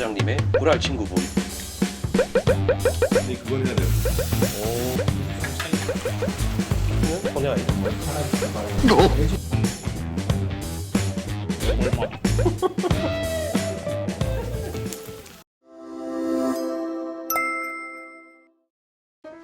소장님의 불알 친구분. 근데 그건 해야 돼요. 오. 소녀 이런 거.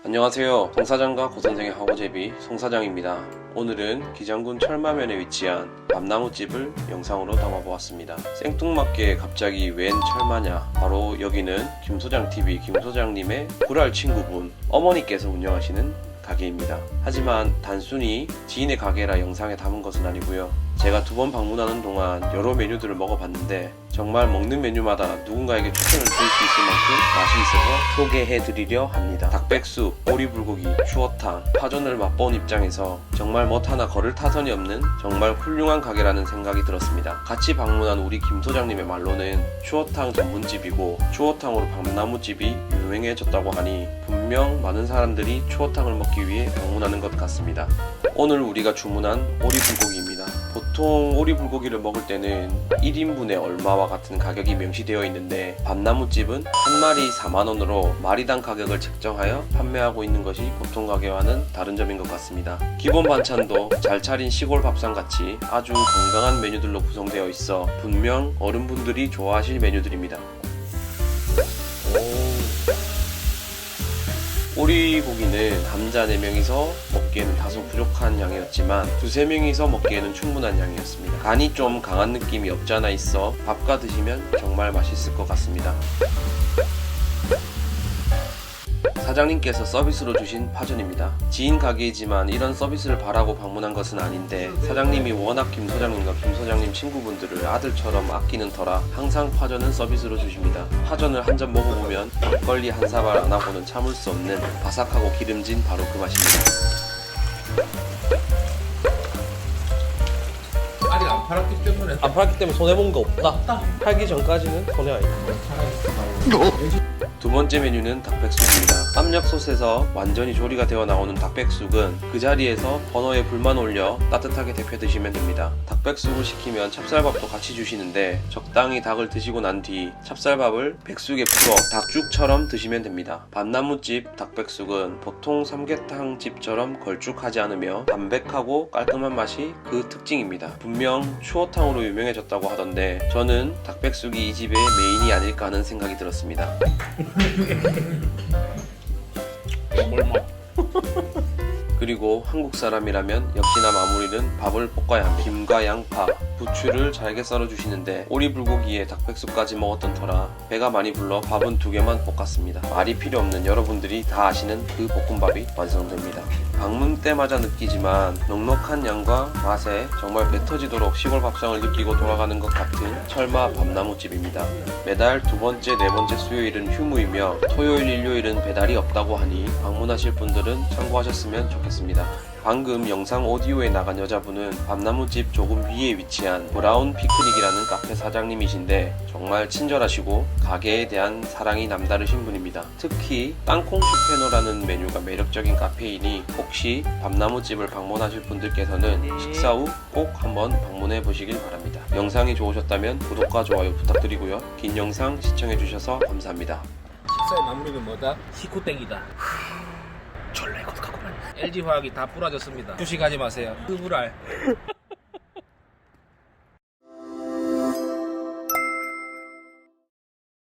안녕하세요. 송사장과 고선생의 하고제비 송사장입니다. 오늘은 기장군 철마면에 위치한 밤나무집을 영상으로 담아보았습니다. 생뚱맞게 갑자기 웬 철마냐? 바로 여기는 김소장TV 김소장님의 불알 친구분 어머니께서 운영하시는 가게입니다. 하지만 단순히 지인의 가게라 영상에 담은 것은 아니고요. 제가 두 번 방문하는 동안 여러 메뉴들을 먹어봤는데 정말 먹는 메뉴마다 누군가에게 추천을 드릴 수 있을 만큼 맛이 있어서 소개해 드리려 합니다. 닭백숙, 오리불고기, 추어탕, 파전을 맛본 입장에서 정말 못 하나 걸을 타선이 없는 정말 훌륭한 가게라는 생각이 들었습니다. 같이 방문한 우리 김 소장님의 말로는 추어탕 전문집이고 추어탕으로 밤나무집이 유명해졌다고 하니 분명 많은 사람들이 추어탕을 먹기 위해 방문하는 것 같습니다. 오늘 우리가 주문한 오리불고기입니다. 보통 오리불고기를 먹을 때는 1인분에 얼마와 같은 가격이 명시되어 있는데 밤나무집은 한 마리 4만원으로 마리당 가격을 책정하여 판매하고 있는 것이 보통 가게와는 다른 점인 것 같습니다. 기본 반찬도 잘 차린 시골 밥상같이 아주 건강한 메뉴들로 구성되어 있어 분명 어른분들이 좋아하실 메뉴들입니다. 오리고기는 남자 4명이서 먹기에는 다소 부족한 양이었지만 두세 명이서 먹기에는 충분한 양이었습니다. 간이 좀 강한 느낌이 없지 않아 있어 밥과 드시면 정말 맛있을 것 같습니다. 사장님께서 서비스로 주신 파전입니다. 지인 가게이지만 이런 서비스를 바라고 방문한 것은 아닌데 사장님이 워낙 김 소장님과 김 소장님 친구분들을 아들처럼 아끼는 터라 항상 파전은 서비스로 주십니다. 파전을 한점 먹어보면 막걸리 한 사발 안 하고는 참을 수 없는 바삭하고 기름진 바로 그 맛입니다. 아직 안 팔았기 때문에 안 팔기 때문에 손해본 거 없다. 팔기 전까지는 손해 아니다. 두 번째 메뉴는 닭백숙입니다. 압력솥에서 완전히 조리가 되어 나오는 닭백숙은 그 자리에서 버너에 불만 올려 따뜻하게 데펴 드시면 됩니다. 닭백숙을 시키면 찹쌀밥도 같이 주시는데 적당히 닭을 드시고 난 뒤 찹쌀밥을 백숙에 풀어 닭죽처럼 드시면 됩니다. 밤나무집 닭백숙은 보통 삼계탕 집처럼 걸쭉하지 않으며 담백하고 깔끔한 맛이 그 특징입니다. 분명 추어탕으로 유명해졌다고 하던데 저는 닭백숙이 이 집의 메인이 아닐까 하는 생각이 들었습니다. 그리고 한국 사람이라면 역시나 마무리는 밥을 볶아야 합니다. 김과 양파, 부추를 잘게 썰어주시는데 오리불고기에 닭백숙까지 먹었던 터라 배가 많이 불러 밥은 두 개만 볶았습니다. 말이 필요 없는 여러분들이 다 아시는 그 볶음밥이 완성됩니다. 방문 때마다 느끼지만 넉넉한 양과 맛에 정말 배 터지도록 시골 밥상을 느끼고 돌아가는 것 같은 철마 밤나무집입니다. 매달 두 번째, 네 번째 수요일은 휴무이며 토요일, 일요일은 배달이 없다고 하니 방문하실 분들은 참고하셨으면 좋겠습니다. 방금 영상 오디오에 나간 여자분은 밤나무집 조금 위에 위치한 브라운 피크닉이라는 카페 사장님이신데 정말 친절하시고 가게에 대한 사랑이 남다르신 분입니다. 특히 땅콩 슈페노라는 메뉴가 매력적인 카페이니 혹시 밤나무집을 방문하실 분들께서는 식사 후 꼭 한번 방문해 보시길 바랍니다. 영상이 좋으셨다면 구독과 좋아요 부탁드리고요. 긴 영상 시청해 주셔서 감사합니다. 식사의 마무리는 뭐다? 시코땡이다. 졸라 이거 가구만. LG 화학이 다 부러졌습니다. 주식하지 마세요. 그 불알.